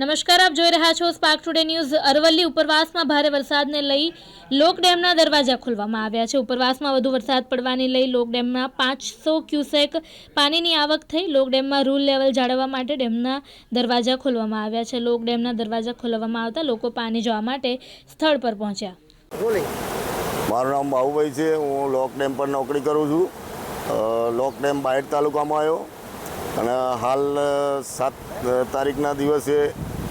નમસ્કાર, આપ જોઈ રહ્યા છો સ્પાર્ક ટુડે ન્યૂઝ અરવલ્લી ઉપરવાસમાં ભારે વરસાદને લઈ લોક ડેમના દરવાજા ખોલવામાં આવ્યા છે. ઉપરવાસમાં વધુ વરસાદ પડવાને લઈ લોક ડેમમાં પાંચસો ક્યુસેક પાણીની આવક થઈ. લોક ડેમમાં રૂલ લેવલ જાળવવા માટે ડેમના દરવાજા ખોલવામાં આવ્યા છે. લોક ડેમના દરવાજા ખોલવામાં આવતા લોકો પાણી જોવા માટે સ્થળ પર પહોંચ્યા. મારું નામ બાહુભાઈ છે. હું લોક ડેમ પર નોકરી કરું છું. લોકડેમ લોક ડેમ બાયડ તાલુકામાં આવ્યો. અને હાલ સાત તારીખના દિવસે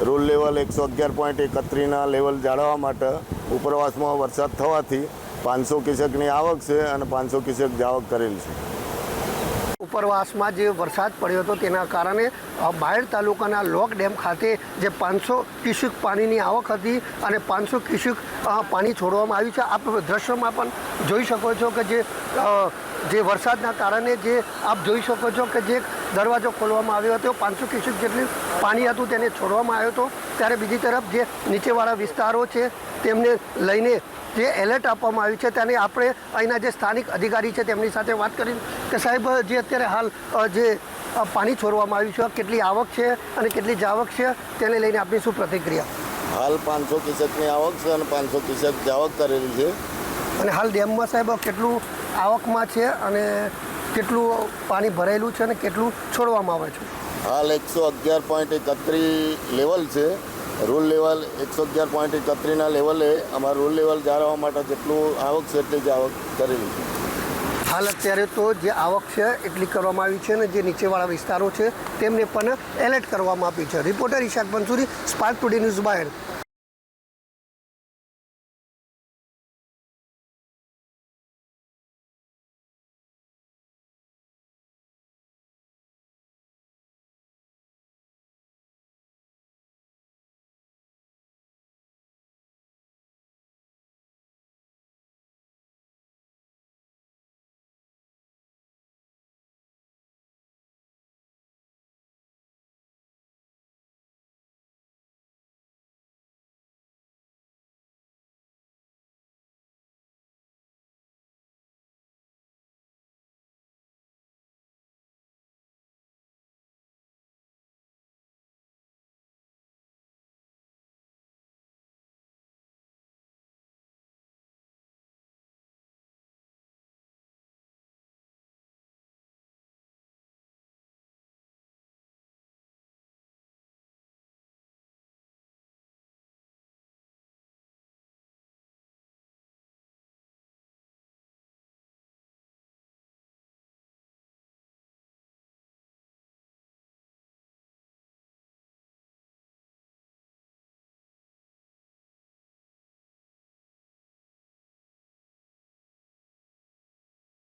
રૂલ લેવલ એકસો અગિયાર પોઈન્ટ એકત્રીના લેવલ જાળવવા માટે ઉપરવાસમાં વરસાદ થવાથી પાંચસો કિસકની આવક છે અને પાંચસો કિસક જાવક કરેલ છે. ઉપરવાસમાં જે વરસાદ પડ્યો હતો તેના કારણે બાયડ તાલુકાના લોક ડેમ ખાતે જે પાંચસો ક્યુસેક પાણીની આવક હતી અને પાંચસો ક્યુસેક પાણી છોડવામાં આવ્યું છે. આપ દ્રશ્યમાં પણ જોઈ શકો છો કે જે જે વરસાદના કારણે જે આપ જોઈ શકો છો કે જે દરવાજો ખોલવામાં આવ્યો હતો. પાંચસો ક્યુસેક જેટલું પાણી હતું તેને છોડવામાં આવ્યો હતો. ત્યારે બીજી તરફ જે નીચેવાળા વિસ્તારો છે તેમને લઈને જે એલર્ટ આપવામાં આવ્યું છે તેને આપણે અહીંના જે સ્થાનિક અધિકારી છે તેમની સાથે વાત કરી કે સાહેબ જે અત્યારે હાલ જે પાણી છોડવામાં આવ્યું છે કેટલી આવક છે અને કેટલી જાવક છે તેને લઈને આપની શું પ્રતિક્રિયા? હાલ પાંચસો કિસકની આવક છે અને પાંચસો કિસક જાવક કરેલી છે. અને હાલ ડેમમાં સાહેબ કેટલું આવકમાં છે અને કેટલું પાણી ભરાયેલું છે અને કેટલું છોડવામાં આવે છે? હાલ એકસો અગિયાર પોઈન્ટ એકત્રીસ લેવલ છે. રૂલ લેવલ એકસો અગિયાર પોઈન્ટ એકત્રીસના લેવલે અમારું રૂલ લેવલ જાળવવા માટે જેટલું આવક છે એટલી જ આવક કરેલી છે. હાલ અત્યારે તો જે આવક છે એટલી કરવામાં આવી છે અને જે નીચેવાળા વિસ્તારો છે તેમને પણ એલર્ટ કરવામાં આવી છે. Reporter Ishaq Bansuri Spark Today News Bayad